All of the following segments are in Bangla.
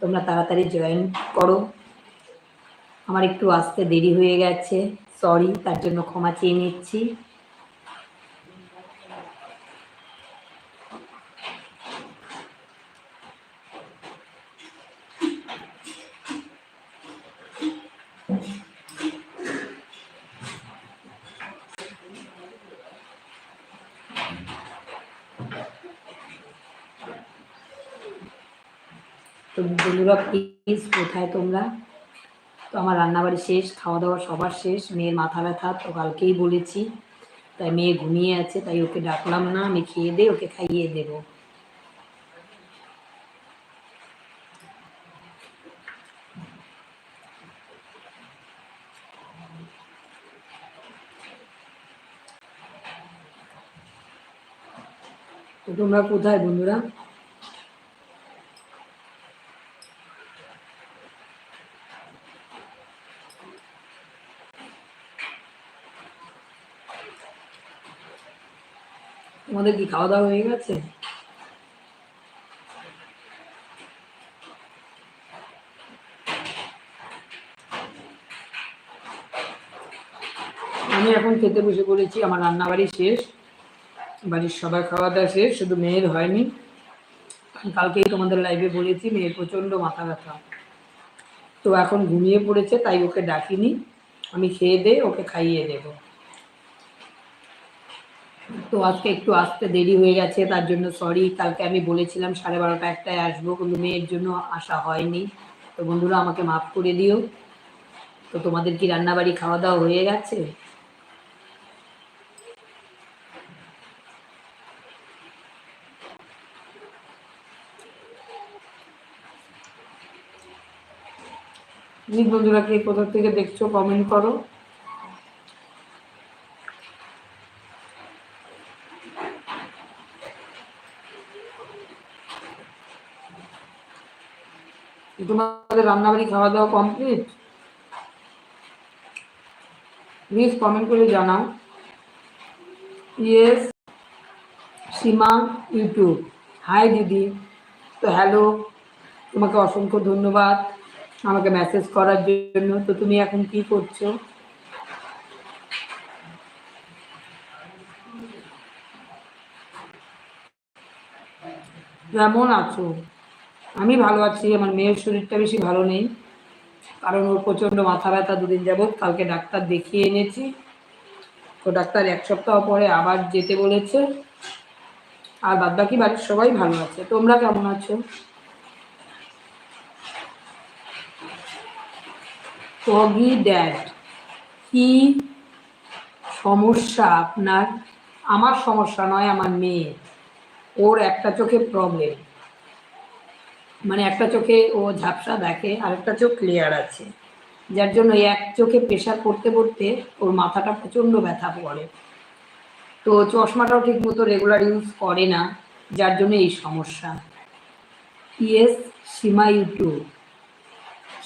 তোমরা তাড়াতাড়ি জয়েন করো। আমার একটু আসতে দেরি হয়ে গেছে। সরি তার জন্য ক্ষমা চেয়ে নিচ্ছি। বন্ধুরা প্লিজ কোথায় তোমরা? তো আমার রান্নাবাড়ি শেষ খাওয়া দাওয়া সবার শেষ। মেয়ের মাথা ব্যথা, তো কালকেই বলেছি। তাই মেয়ে ঘুমিয়ে আছে, তাই ওকে ডাকলাম না। আমি খেয়ে দে ওকে খাইয়ে দেবো। তোমরা কোথায় বন্ধুরা? তোমাদের কি খাওয়া দাওয়া হয়ে গেছে? আমি এখন খেতে বসে পড়েছি, আমার রান্নাবাড়ি শেষ। বাড়ির সবার খাওয়া দাওয়া শেষ, শুধু মেয়ের হয়নি। কালকেই তোমাদের লাইভে বলেছি, মেয়ের প্রচণ্ড মাথা ব্যথা। তো এখন ঘুমিয়ে পড়েছে, তাই ওকে ডাকিনি। আমি খেয়ে দে, ওকে খাইয়ে দেবো। তো আজকে একটু আসতে দেরি হয়ে গেছে, তার জন্য সরি কালকে আমি বলেছিলাম সাড়ে বারোটা একটায় আসব, কিন্তু মেয়ের জন্য আসা হয়নি। তো বন্ধুরা, আমাকে মাফ করে দিও। তো তোমাদের কি রান্নাবাড়ি খাওয়া দাওয়া হয়ে গেছে? বন্ধুরা, কে কোথা থেকে দেখছ কমেন্ট করো। তোমাদের রান্নাবাড়ি খাওয়া দাওয়া কমপ্লিট প্লিজ কমেন্ট করে জানাও। Yes Seema, YouTube. হাই দিদি। তো হ্যালো তোমাকে অসংখ্য ধন্যবাদ আমাকে মেসেজ করার জন্য। তো তুমি এখন কি করছ? কেমন আছো? আমি ভালো আছি, আমার মেয়ের শরীরটা বেশি ভালো নেই। কারণ ওর প্রচণ্ড মাথা ব্যথা, দুদিন যাবৎ কালকে ডাক্তার দেখিয়ে এনেছি। তো ডাক্তার এক সপ্তাহ পরে আবার যেতে বলেছে। আর বাদ বাকি বাড়ির সবাই ভালো আছে। তোমরা কেমন আছো? টগি ড্যাড, কি সমস্যা আপনার? আমার সমস্যা নয়, আমার মেয়ে ওর একটা চোখে প্রবলেম মানে একটা চোখে ও ঝাপসা দেখে আর একটা চোখ ক্লিয়ার আছে। যার জন্য এক চোখে প্রেশার পড়তে পড়তে ওর মাথাটা প্রচণ্ড ব্যথা পড়ে তো চশমাটাও ঠিক মতো রেগুলার ইউজ করে না, যার জন্য এই সমস্যা। Yes Seema YouTube.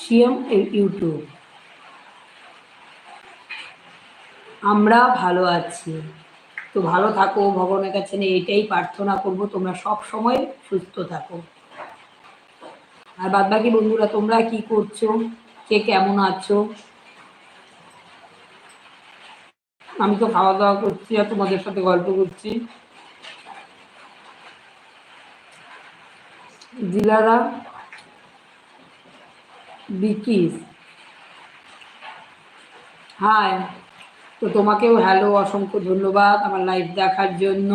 CM YouTube. আমরা ভালো আছি। তো ভালো থাকো, ভগবানের কাছে এটাই প্রার্থনা করব, তোমরা সব সময় সুস্থ থাকো। আর বাদ বাকি বন্ধুরা, তোমরা কি করছ? কে কেমন আছো? আমি তো খাওয়া দাওয়া করছি আর তোমাদের সাথে গল্প করছি। জিলারা, বিকিস। হাই তো তোমাকেও হ্যালো অসংখ্য ধন্যবাদ আমার লাইভ দেখার জন্য।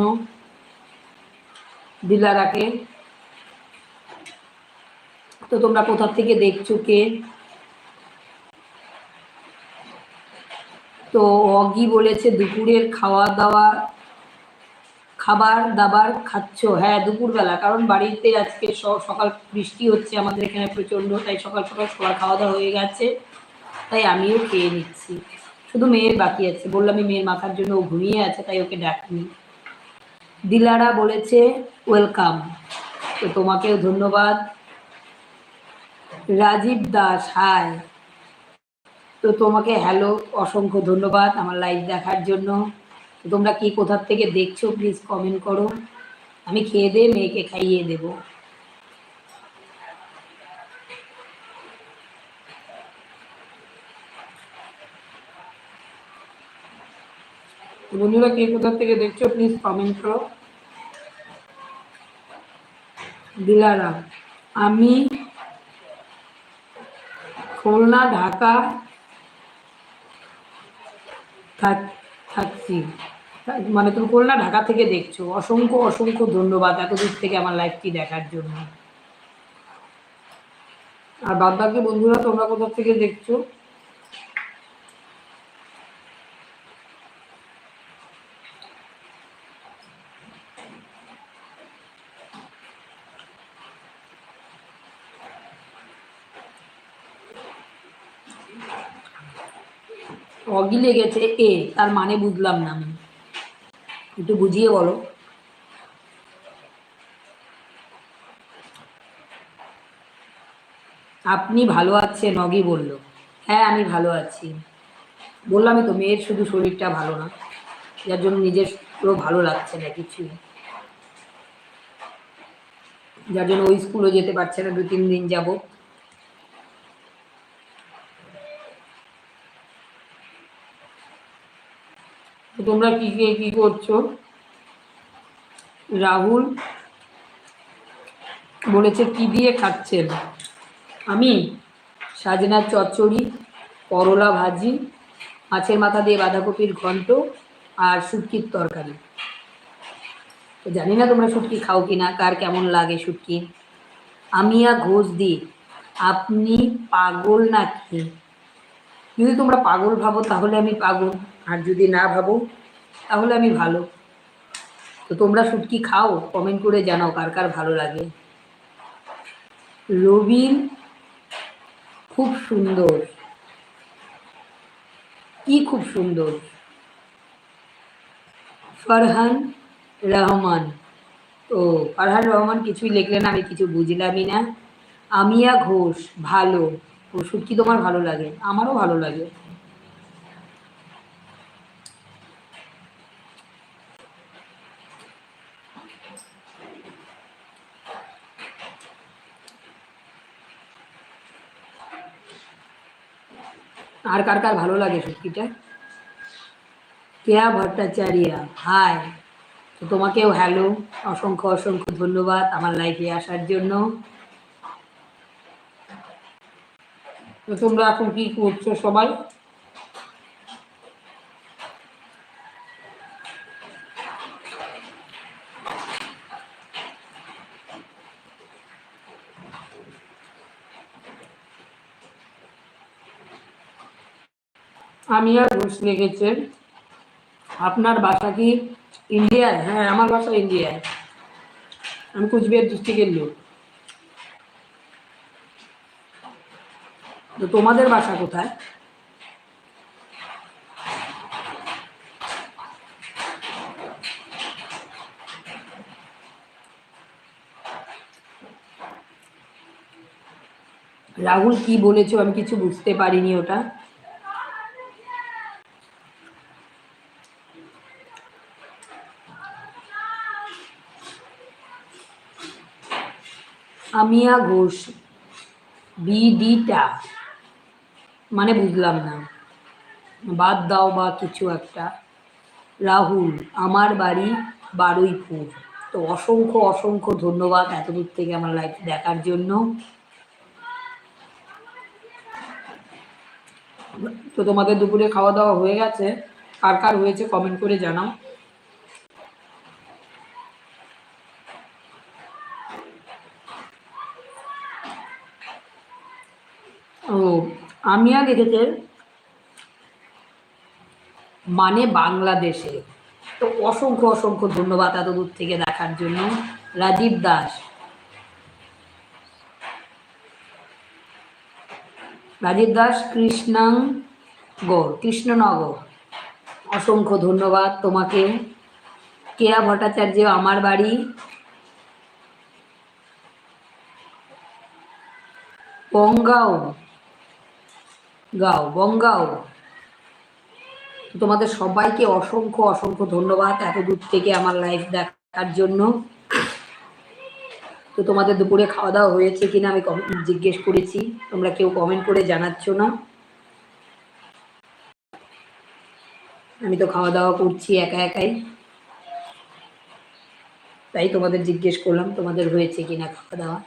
দিলারাকে তো তোমরা কোথা থেকে দেখছ কে? তো অগি বলেছে, দুপুরের খাওয়া দাওয়া খাবার দাবার খাচ্ছ? হ্যাঁ দুপুরবেলা, কারণ বাড়িতে আজকে সকাল বৃষ্টি হচ্ছে, আমাদের এখানে প্রচণ্ড, তাই সকাল সকাল সবার খাওয়া দাওয়া হয়ে গেছে, তাই আমিও খেয়ে নিচ্ছি। শুধু মেয়ের বাকি আছে, বললাম মেয়ের মাথার জন্য ও ঘুমিয়ে আছে, তাই ওকে ডাকিনি। দিলারা বলেছে, ওয়েলকাম। তো তোমাকেও ধন্যবাদ। রাজীব দাস হাই তো তোমাকে হ্যালো অসংখ্য ধন্যবাদ আমার লাইভ দেখার জন্য। তোমরা কি কোথার থেকে দেখছ প্লিজ কমেন্ট করো। আমি খেয়ে দিয়ে মেয়েকে খাইয়ে দেব। বন্ধুরা, কে কোথার থেকে দেখছ প্লিজ কমেন্ট করো। দিলারাম, আমি খুলনা, ঢাকা, থাক- থাকছি। মানে তুমি খুলনা, ঢাকা থেকে দেখছ। অসংখ্য অসংখ্য ধন্যবাদ এত দূর থেকে আমার লাইফটি দেখার জন্য। আর বাদ বাকি বন্ধুরা, তোমরা কোথা থেকে দেখছ? অগি লেগেছে এ, তার মানে বুঝলাম না আমি। একটু বুঝিয়ে বলো। আপনি ভালো আছেন, অগি বলল। হ্যাঁ আমি ভালো আছি। বললামই তো, মেয়ের শুধু শরীরটা ভালো না। যার জন্য নিজের পুরো ভালো লাগছে না কিছুই। যার জন্য ওই স্কুলে যেতে পারছে না দু তিন দিন যাব তোমরা কি কি করছ? রাহুল বলেছে, কি দিয়ে খাচ্ছেন? আমি সাজনার চচ্চড়ি, করলা ভাজি, মাছের মাথা দিয়ে বাঁধাকপির ঘন্ট আর শুটকির তরকারি। তো জানি না তোমরা শুটকি খাও কি না কার কেমন লাগে শুটকি। আমিয়া ঘোষ দি, আপনি পাগল নাকি? যদি তোমরা পাগল ভাবো, তাহলে আমি পাগল। আর যদি না ভাবো, তাহলে আমি ভালো। তো তোমরা শুটকি খাও কমেন্ট করে জানাও কার কার ভালো লাগে। রবিন খুব সুন্দর। কি খুব সুন্দর। ফারহান রহমান। ও, ফারহান রহমান কিছুই লিখলেন আমি কিছু বুঝলামই না। আমিয়া ঘোষ, ভালো। ও, শুটকি তোমার ভালো লাগে, আমারও ভালো লাগে। আর কার কার ভালো লাগে শুটকিটা কেয়া ভট্টাচার্য? হাই। তো তোমাকেও হ্যালো, অসংখ্য অসংখ্য ধন্যবাদ আমার লাইফে আসার জন্য। তো তোমরা এখন কি করছ সবাই? আর ঘুষ লেগেছে। আপনার বাসা কি ইন্ডিয়ায়? হ্যাঁ আমার বাসা ইন্ডিয়ায়। আমি কুচবিহার ডিস্ট্রিক্টের লোক। তো তোমাদের বাসা কোথায়? রাহুল কি বলেছ আমি কিছু বুঝতে পারিনি ওটা। আমিয়া ঘোষ, বিডিটা মানে বুঝলাম না। বাদ দাও বা কিছু একটা। রাহুল, আমার বাড়ি বারুইপুর। তো অসংখ্য অসংখ্য ধন্যবাদ এতদূর থেকে আমার লাইফ দেখার জন্য। তো তোমাদের দুপুরে খাওয়া দাওয়া হয়ে গেছে। কার কার হয়েছে কমেন্ট করে জানাও। ও আমিয়া লিখেছে মানে বাংলাদেশে। তো অসংখ্য অসংখ্য ধন্যবাদ এত দূর থেকে দেখার জন্য। রাজীব দাস। রাজীব দাস কৃষ্ণাঙ্গর কৃষ্ণনগর। অসংখ্য ধন্যবাদ তোমাকে। কেয়া ভট্টাচার্য, আমার বাড়ি। বঙ্গাও গাও বঙ্গাও তোমাদের সবাইকে অসংখ্য অসংখ্য ধন্যবাদ এত দূর থেকে আমার লাইফ দেখার জন্য। তো তোমাদের দুপুরে খাওয়া দাওয়া হয়েছে কিনা আমি জিজ্ঞেস করেছি, তোমরা কেউ কমেন্ট করে জানাচ্ছ না। আমি তো খাওয়া দাওয়া করছি একা একাই। তাই তোমাদের জিজ্ঞেস করলাম, তোমাদের হয়েছে কিনা খাওয়া দাওয়া?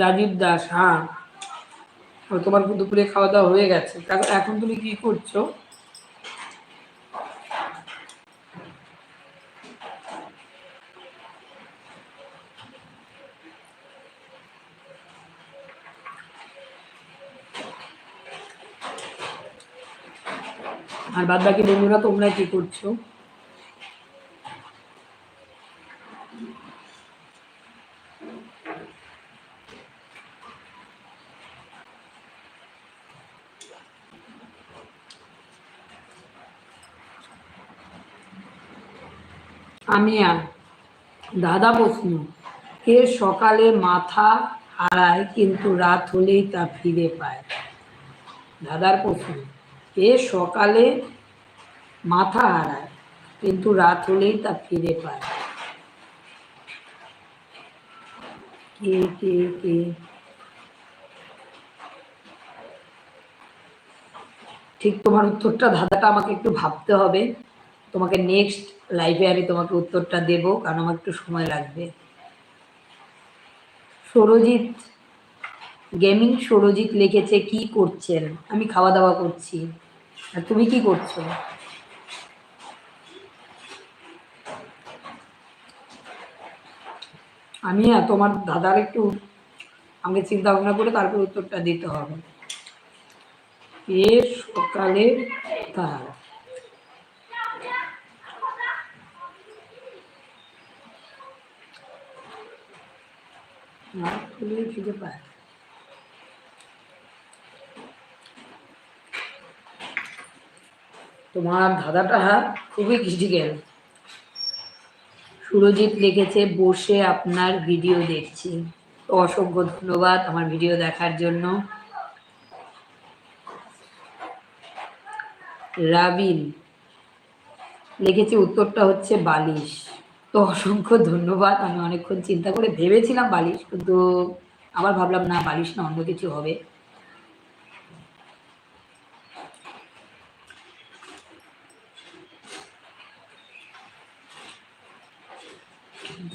রাজীব দাস হ্যাঁ। তোমার দুপুরে খাওয়া দাওয়া হয়ে গেছে। এখন তুমি কি করছ? আর বাদ বাকি বন্ধুরা, তোমরা কি করছ? আমি আর দাদা প্রশ্ন কে সকালে মাথা হারায় কিন্তু রাত হলেই তা ফিরে পায়। দাদার প্রশ্ন, কে সকালে মাথা হারায় কিন্তু রাত হলেই তা ফিরে পায়? কে কে কে? ঠিক তোমার উত্তরটা দাদাটা আমাকে একটু ভাবতে হবে। তোমাকে নেক্সট লাইভে আমি তোমাকে উত্তরটা দেব, কারণ আমার একটু সময় লাগবে। সৌরজিৎ গেমিং সৌরজিৎ লিখেছে, কি করছেন? আমি খাওয়া দাওয়া করছি। আর তুমি কি করছ? আমি তোমার দাদার একটু আমাকে চিন্তা ভাবনা করে তারপর উত্তরটা দিতে হবে। এ সকালে তার রাত হলেই ফিরে পায়। তোমার দাদাটা খুবই ক্রিটিক্যাল সুরজিৎ লিখেছে, বসে আপনার ভিডিও দেখছি। অসংখ্য ধন্যবাদ আমার ভিডিও দেখার জন্য। রাবিন লিখেছি, উত্তরটা হচ্ছে বালিশ। তো অসংখ্য ধন্যবাদ। আমি অনেকক্ষণ চিন্তা করে ভেবেছিলাম বালিশ, কিন্তু আবার ভাবলাম, না, বালিশ না, অন্য কিছু হবে।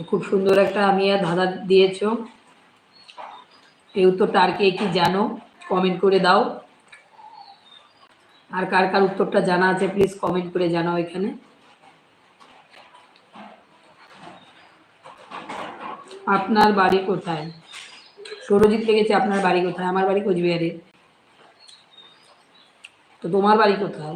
খুব সুন্দর একটা আমি আর ধাঁধা দিয়েছ। এই উত্তরটা আর কে কি জানো কমেন্ট করে দাও। আর কার কার উত্তরটা জানা আছে প্লিজ কমেন্ট করে জানাও এখানে। আপনার বাড়ি কোথায়? সৌরজিৎ লেগেছে আপনার বাড়ি কোথায়? আমার বাড়ি কোচবিহারে। তো তোমার বাড়ি কোথায়?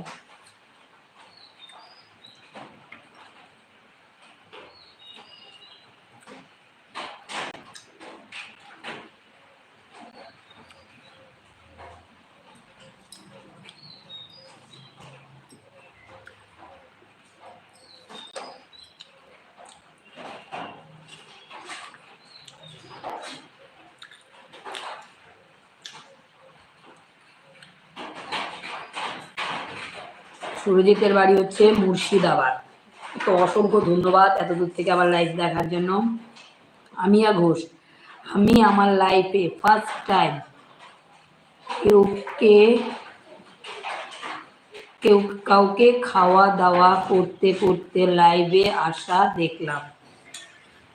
সুরজিতের বাড়ি হচ্ছে মুর্শিদাবাদ। তো অসংখ্য ধন্যবাদ এত দূর থেকে আমার লাইভ দেখার জন্য। আমিয়া ঘোষ, আমি আমার লাইফে ফার্স্ট টাইম কেউকে কেউ কাউকে খাওয়া দাওয়া করতে করতে লাইভে আসা দেখলাম।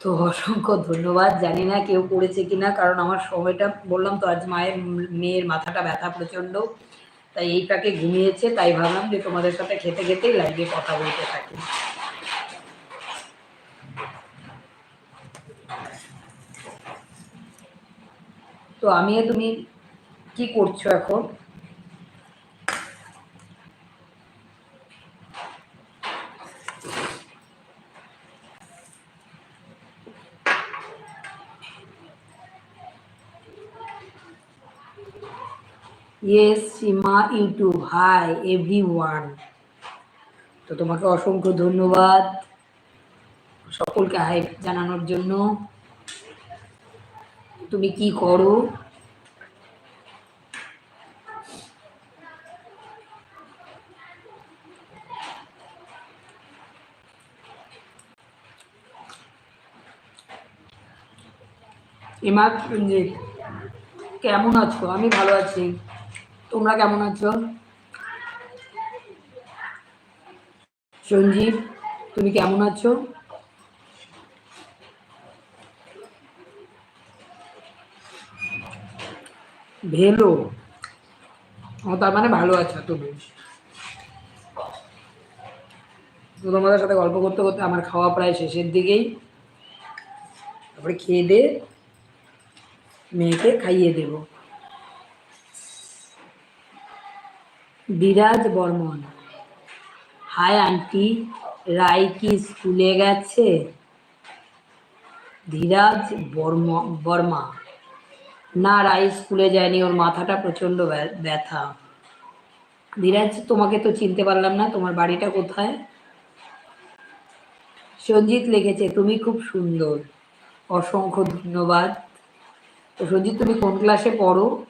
তো অসংখ্য ধন্যবাদ। জানি না কেউ করেছে কিনা, কারণ আমার সময়টা বললাম তো, আজ মায়ের, মেয়ের মাথাটা ব্যথা প্রচণ্ড। তাই এইটাকে ঘুমিয়েছে, তাই ভাবলাম যে তোমাদের সাথে খেতে খেতেই লাইভে কথা বলতে থাকি। তো আমি তুমি কি করছ এখন? Yes Seema YouTube hi everyone তো তোমাকে অসংখ্য ধন্যবাদ সকলকে হাই জানানোর জন্য। তুমি কি করো? রঞ্জিত, কেমন আছো? আমি ভালো আছি। তোমরা কেমন আছো? সঞ্জীব, তুমি কেমন আছো? ভেলো। ও, তার মানে ভালো আছো তুমি। তোমাদের সাথে গল্প করতে করতে আমার খাওয়া প্রায় শেষের দিকেই। তারপরে খেয়ে দে, মেয়েকে খাইয়ে দেব। বিরাজ বর্মন। হাই, আন্টি, রাই কি স্কুলে গেছে? ধীরাজ বর্মা বর্মা। না, রাই স্কুলে যায়নি, ওর মাথাটা প্রচণ্ড ব্যথা। ধীরাজ, তোমাকে তো চিনতে পারলাম না, তোমার বাড়িটা কোথায়? সঞ্জিত লিখেছে, তুমি খুব সুন্দর। অসংখ্য ধন্যবাদ। তো সঞ্জিত, তুমি কোন ক্লাসে পড়ো?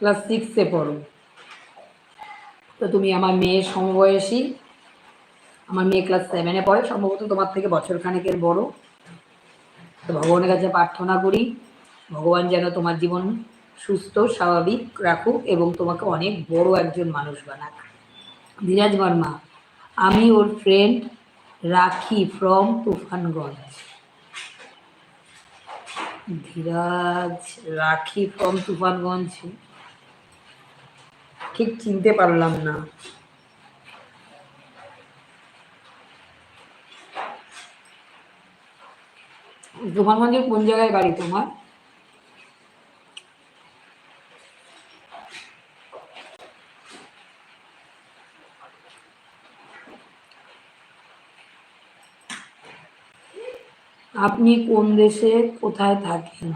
ক্লাস সিক্সে পড়ো। তো তুমি আমার মেয়ের সমবয়সী, আমার মেয়ে ক্লাস সেভেনে পড়ে, সম্ভবত তোমার থেকে বছর খানেকের বড়। তো ভগবানের কাছে প্রার্থনা করি, ভগবান যেন তোমার জীবন সুস্থ, স্বাভাবিক রাখুক এবং তোমাকে অনেক বড় একজন মানুষ বানাক। ধীরাজ বর্মা আমি ওর friend Rakhi from Tufanganj. Dhiraj Rakhi from Tufanganj. ঠিক চিনতে পারলাম না। তুফানগঞ্জের কোন জায়গায় বাড়ি তোমার? আপনি কোন দেশে কোথায় থাকেন?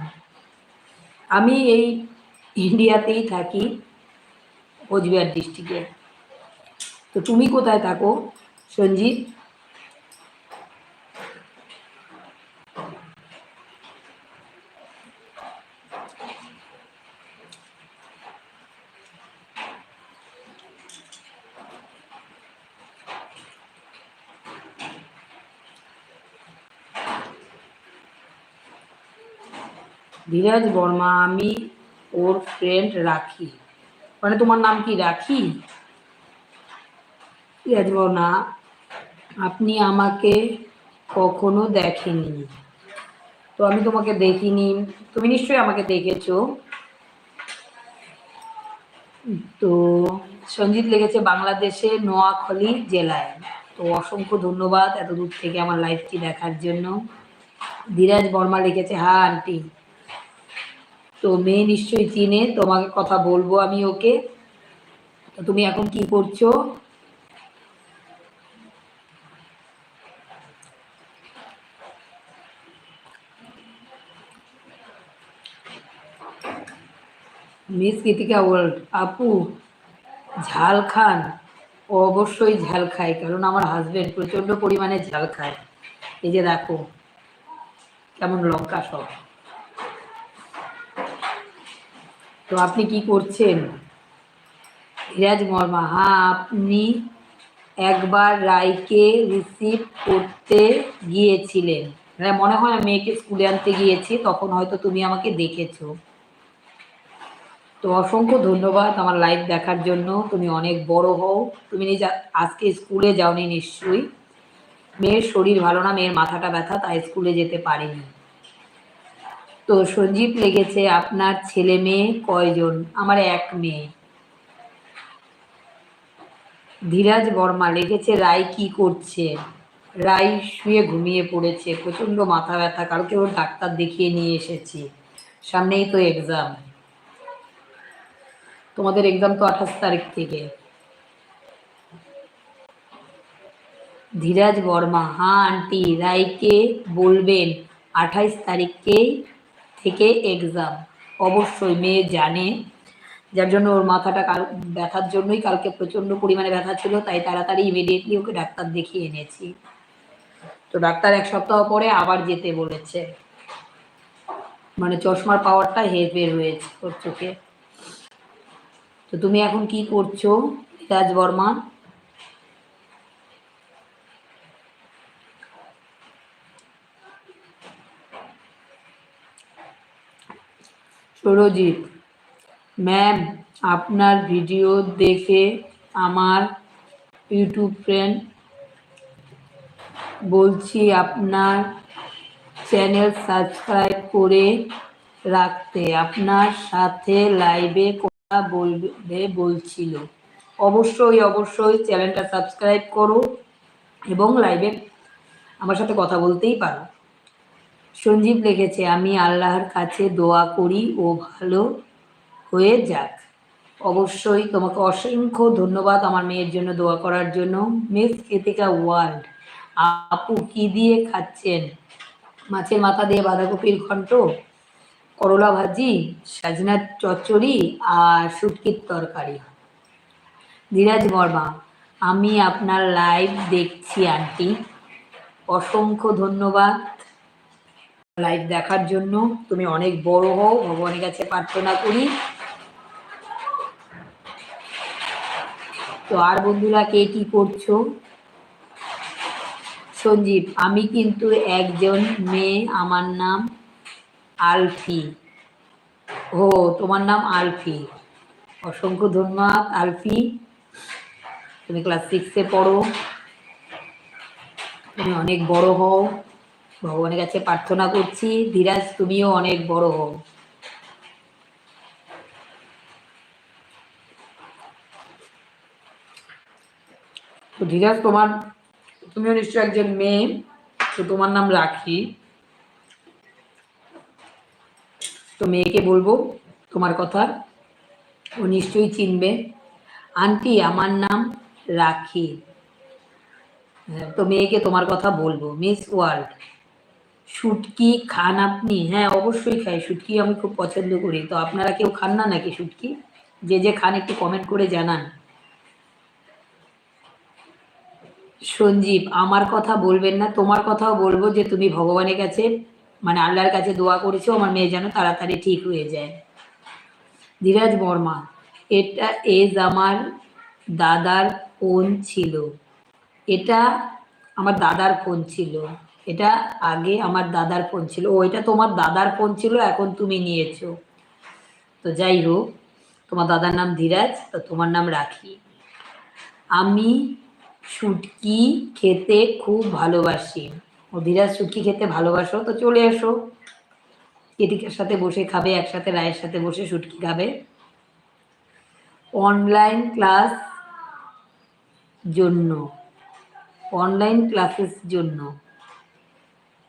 আমি এই ইন্ডিয়াতেই থাকি। কোচবিহার ডিস্ট্রিক্টে। তো তুমি কোথায় থাকো সঞ্জিত? ধীরাজ বর্মা আমি ওর ফ্রেন্ড রাখি। মানে তোমার নাম কি, রাখি? বর্মা আপনি আমাকে কখনো দেখেনি তো আমি তোমাকে দেখিনি। তুমি নিশ্চয়ই আমাকে দেখেছ। তো সঞ্জিত লেগেছে বাংলাদেশে নোয়াখালী জেলায়। তো অসংখ্য ধন্যবাদ এত দূর থেকে আমার লাইফটি দেখার জন্য। ধীরাজ বর্মা লিখেছে হ্যাঁ আন্টি। তো মেয়ে নিশ্চয়ই চিনে, তোমাকে কথা বলব আমি ওকে। তো তুমি এখন কি করছ? মিস কৃতিকা ওয়ার্ল্ড আপু, ঝাল খান? অবশ্যই ঝাল খায় কারণ আমার হাজবেন্ড প্রচণ্ড পরিমাণে ঝাল খায়। এই যে দেখো, কেমন লঙ্কা সব। তো আপনি কি করছেন? ধীরাজ মর্মা হ্যাঁ আপনি একবার রায়কে রিসিভ করতে গিয়েছিলেন। হ্যাঁ মনে হয় মেয়েকে স্কুলে আনতে গিয়েছি, তখন হয়তো তুমি আমাকে দেখেছ। তো অসংখ্য ধন্যবাদ আমার লাইভ দেখার জন্য, তুমি অনেক বড় হও। তুমি নিজে আজকে স্কুলে যাওনি নিশ্চয়ই। মেয়ের শরীর ভালো না, মেয়ের মাথাটা ব্যথা, তাই স্কুলে যেতে পারিনি। তো সঞ্জীব লেগেছে আপনার ছেলে মেয়ে কয়জন? আমার এক মেয়ে। ধীরাজ বর্মা লেগেছে, রায় কি করছে? রায় শুয়ে ঘুমিয়ে পড়েছে, প্রচণ্ড মাথা ব্যথা, কালকে ওর ডাক্তার দেখিয়ে নিয়ে এসেছি। সামনেই তো এক্সাম তোমাদের এক্সাম তো আঠাশ তারিখ থেকে। ধীরাজ বর্মা হ্যাঁ আন্টি, রায়কে বলবেন আঠাইশ তারিখকেই থেকে এক্সাম অবশ্যই মেয়ে জানে, যার জন্য ওর মাথাটা কাল, ব্যথার জন্যই কালকে প্রচণ্ড পরিমাণে ব্যথা ছিল, তাই তাড়াতাড়ি ইমিডিয়েটলি ওকে ডাক্তার দেখিয়ে এনেছি। তো ডাক্তার এক সপ্তাহ পরে আবার যেতে বলেছে। মানে চশমার পাওয়ারটা হেরফের হয়েছে ওর চোখে। তো তুমি এখন কি করছ রাজ বর্মা? সুরজিৎ। ম্যাম, আপনার ভিডিও দেখে আমার ইউটিউব ফ্রেন্ড বলছি আপনার চ্যানেল সাবস্ক্রাইব করে রাখতে। আপনার সাথে লাইভে কথা বলবে বলছিল। অবশ্যই অবশ্যই চ্যানেলটা সাবস্ক্রাইব করো এবং লাইভে আমার সাথে কথা বলতেই পারো। সঞ্জীব লিখেছে, আমি আল্লাহর কাছে দোয়া করি ও ভালো হয়ে যাক। অবশ্যই তোমাকে অসংখ্য ধন্যবাদ আমার মেয়ের জন্য দোয়া করার জন্য। মিস কৃতিকা ওয়ার্ল্ড, আপু কি দিয়ে খাচ্ছেন? মাছের মাথা দিয়ে বাঁধাকপির ঘন্ট, করলা ভাজি, সাজনার চচ্চড়ি আর শুটকির তরকারি। ধীরাজ বর্মা, আমি আপনার লাইভ দেখছি আন্টি। অসংখ্য ধন্যবাদ। লাইভ দেখার জন্য। তুমি অনেক বড় হও, ভগবানের কাছে প্রার্থনা করি। তো আর বন্ধুরা, কে কি করছ? সঞ্জীব, আমি কিন্তু একজন মেয়ে, আমার নাম আলফি। ও, তোমার নাম আলফি। অসংখ্য ধন্যবাদ, আলফি। তুমি ক্লাস সিক্সে পড়ো। তুমি অনেক বড় হও। ভগবানের কাছে প্রার্থনা করছি ধীরাজ তুমিও অনেক বড় হও। তো ধীরাজ তোমার তুমিও নিশ্চয় একজন মেয়ে তো তোমার নাম রাখি। তো মেয়েকে বলব তোমার কথা ও নিশ্চয়ই চিনবে। আন্টি আমার নাম রাখি। হ্যাঁ, তো মেয়েকে তোমার কথা বলব মিস ওয়ার্ল্ড। শুটকি খান আপনি? হ্যাঁ অবশ্যই খাই। শুটকি আমি খুব পছন্দ করি। তো আপনারা কেউ খান না নাকি শুটকি? যে যে খান একটু কমেন্ট করে জানান। সঞ্জীব, আমার কথা বলবেন না। তোমার কথাও বলব যে তুমি ভগবানের কাছে মানে আল্লাহর কাছে দোয়া করেছ, আমার মেয়ে যেন তাড়াতাড়ি ঠিক হয়ে যায়। ধীরাজ বর্মা, এটা এজ আমার দাদার ফোন ছিল। এটা আমার দাদার ফোন ছিল। এটা আগে আমার দাদার ফোন ছিল। ও, এটা তোমার দাদার ফোন ছিল, এখন তুমি নিয়েছো। তো যাই হোক, তোমার দাদার নাম ধীরাজ, তো তোমার নাম রাখি। আমি শুটকি খেতে খুব ভালোবাসি। ও, ধীরাজ, শুটকি খেতে ভালোবাসো? তো চলে এসো। কেটিকের সাথে বসে খাবে, একসাথে রায়ের সাথে বসে শুটকি খাবে। অনলাইন ক্লাস জন্য। অনলাইন ক্লাসের জন্য।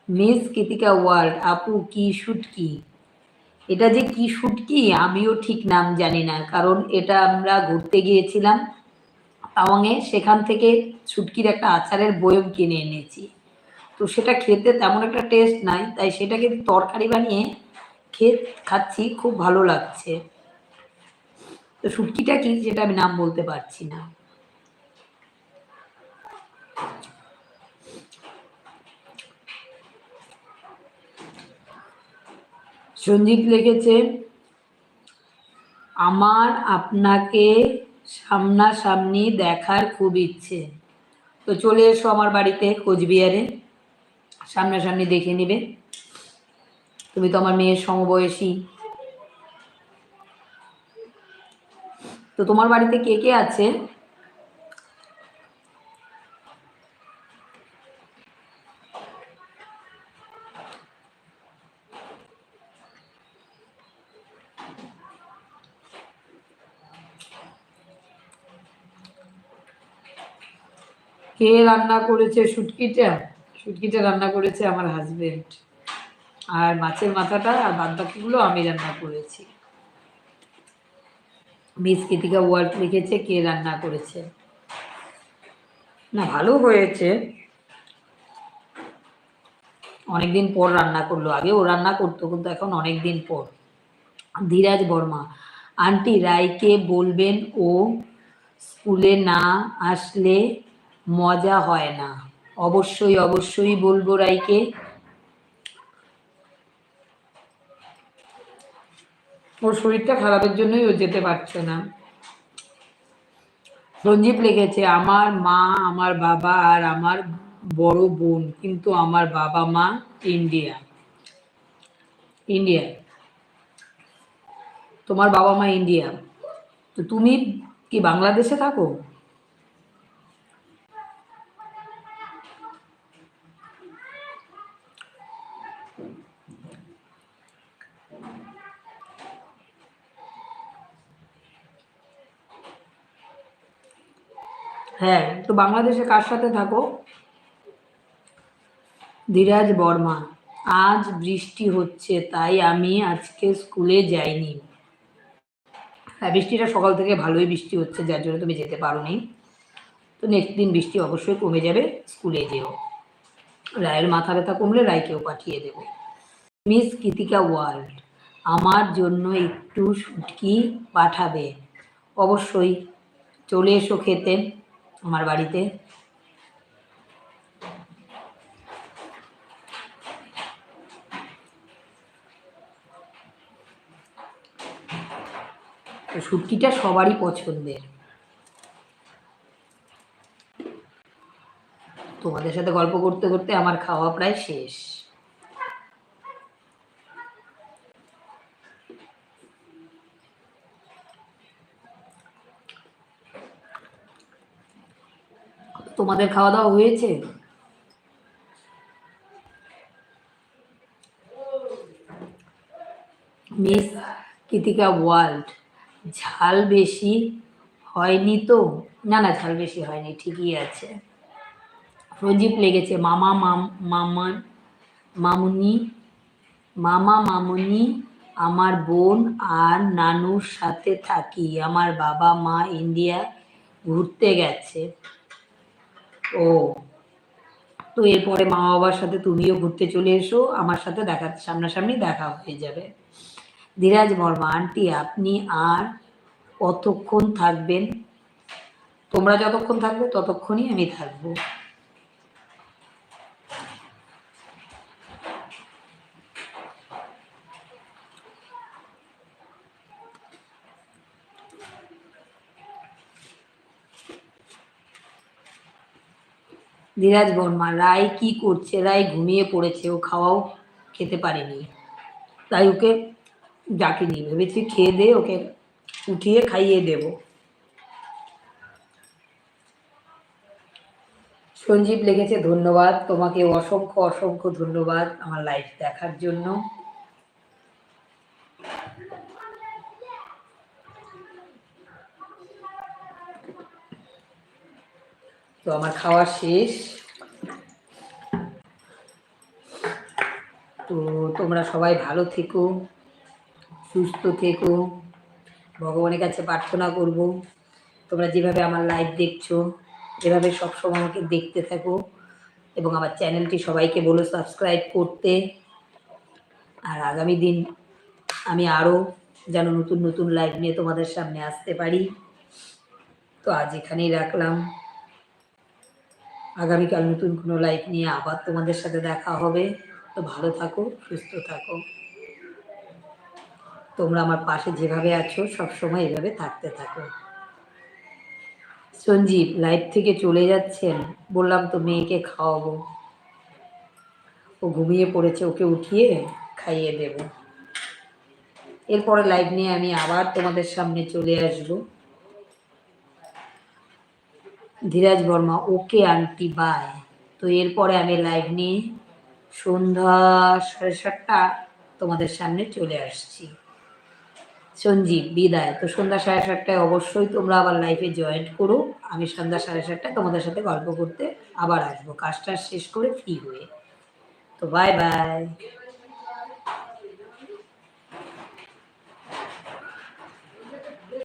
মিস কৃতিকা ওয়ার্ল্ড আপু কি শুটকি এটা যে কি শুটকি আমিও ঠিক নাম জানি না, কারণ এটা আমরা ঘুরতে গিয়েছিলাম তাওয়াংয়ে সেখান থেকে শুটকির একটা আচারের বয়ম কিনে এনেছি। তো সেটা খেতে তেমন একটা টেস্ট নাই, তাই সেটাকে তরকারি বানিয়ে খেয়ে খাচ্ছি, খুব ভালো লাগছে। তো শুটকিটা কি যেটা আমি নাম বলতে পারছি না। সঞ্জীব লিখেছে, আমার আপনাকে সামনাসামনি দেখার খুব ইচ্ছে। তো চলে এসো আমার বাড়িতে কোচবিহারে, সামনাসামনি দেখে নিবে। তুমি তো আমার মেয়ের সমবয়সী। তো তোমার বাড়িতে কে কে আছে? কে রান্না করেছে শুটকিটা? শুটকিটা রান্না করেছে আমার হাজবেন্ড আর মাছের মাথাটা আর বাদ বাকিগুলো আমি রান্না করেছি। মিস কৃতিকা ওয়ার্ড লিখেছে কে রান্না করেছে। না, ভালো হয়েছে। অনেকদিন পর রান্না করল। আগে ও রান্না করতো, কিন্তু এখন অনেক দিন পর। ধীরাজ বর্মা, আন্টি রায়কে বলবেন ও স্কুলে না আসলে মজা হয় না। অবশ্যই অবশ্যই বলব রাইকে। ওর শরীরটা খারাপের জন্যই ও যেতে পারছে না। সঞ্জীব লিখেছে, আমার মা, আমার বাবা আর আমার বড় বোন, কিন্তু আমার বাবা মা ইন্ডিয়া। ইন্ডিয়া। তোমার বাবা মা ইন্ডিয়া। তো তুমি কি বাংলাদেশে থাকো? হ্যাঁ তো বাংলাদেশে কার সাথে থাকো? ধীরাজ বর্মা। আজ বৃষ্টি হচ্ছে, তাই আমি আজকে স্কুলে যাইনি। হ্যাঁ বৃষ্টিটা সকাল থেকে ভালোই বৃষ্টি হচ্ছে, যার জন্য তুমি যেতে পারো নি তো নেক্সট দিন বৃষ্টি অবশ্যই কমে যাবে, স্কুলে যেও। রায়ের মাথা ব্যথা কমলে রায়কেও পাঠিয়ে দেবো। মিস কৃতিকা ওয়ার্ল্ড, আমার জন্য একটু শুটকি পাঠাবে। অবশ্যই চলে এসো খেতে। আমার বাড়িতে। শুটকিটা সবারই পছন্দের। তোমাদের সাথে গল্প করতে করতে আমার খাওয়া প্রায় শেষ। তোমাদের খাওয়া দাওয়া হয়েছে? মিস কৃতিকা ওয়ার্ল্ড, ঝাল বেশি হয়নি তো? না না, ঝাল বেশি হয়নি, ঠিকই আছে। রঞ্জিত লেগেছে, মামা, মাম, মামা, মামুনি মামা, মামুনি, আমার বোন আর নানুর সাথে থাকি। আমার বাবা মা ইন্ডিয়া ঘুরতে গেছে। ও। তো এরপরে মা বাবার সাথে তুমিও ঘুরতে চলে এসো, আমার সাথে দেখা, সামনাসামনি দেখা হয়ে যাবে। ধীরাজ বর্মা, আন্টি, আপনি আর কতক্ষণ থাকবেন? তোমরা যতক্ষণ থাকবে ততক্ষণই আমি থাকব। ধীরাজ বর্মা, রায় কি করছে? রায় ঘুমিয়ে পড়েছে, ও খাওয়াও খেতে পারেনি। তাই ওকে ডাকিনি ভেবেছি খেয়ে দে, ওকে উঠিয়ে খাইয়ে দেব। সঞ্জীব লেগেছে ধন্যবাদ, তোমাকে অসংখ্য অসংখ্য ধন্যবাদ আমার লাইফ দেখার জন্য। তো আমার খাওয়া শেষ। তো তোমরা সবাই ভালো থেকো, সুস্থ থেকো, ভগবানের কাছে প্রার্থনা করব। তোমরা যেভাবে আমার লাইভ দেখছ, এভাবে সবসময় আমাকে দেখতে থাকো এবং আমার চ্যানেলটি সবাইকে বলো সাবস্ক্রাইব করতে। আর আগামী দিন আমি আরও যেন নতুন নতুন লাইভ নিয়ে তোমাদের সামনে আসতে পারি। তো আজ এখানেই রাখলাম। আগামীকাল নতুন কোনো লাইফ নিয়ে আবার তোমাদের সাথে দেখা হবে। তো ভালো থাকো, সুস্থ থাকো। তোমরা আমার পাশে যেভাবে আছো, সবসময় এভাবে থাকতে থাকো। সঞ্জীব লাইফ থেকে চলে যাচ্ছেন। বললাম, তো মেয়েকে খাওয়াবো। ও ঘুমিয়ে পড়েছে, ওকে উঠিয়ে খাইয়ে দেব। এরপরে লাইভ নিয়ে আমি আবার তোমাদের সামনে চলে আসব। Dhiraj Barma, okay aunty bye তো এরপরে আমি লাইভ নিয়ে সন্ধ্যা সাড়ে সাতটা তোমাদের সামনে চলে আসছি। সঞ্জীব, বিদায়। তো সন্ধ্যা সাড়ে সাতটায় অবশ্যই তোমরা আবার লাইফে জয়েন্ট করো। আমি সন্ধ্যা সাড়ে সাতটায় তোমাদের সাথে গল্প করতে আবার আসব। কাজটা শেষ করে ফ্রি হয়ে। তো বাই বাই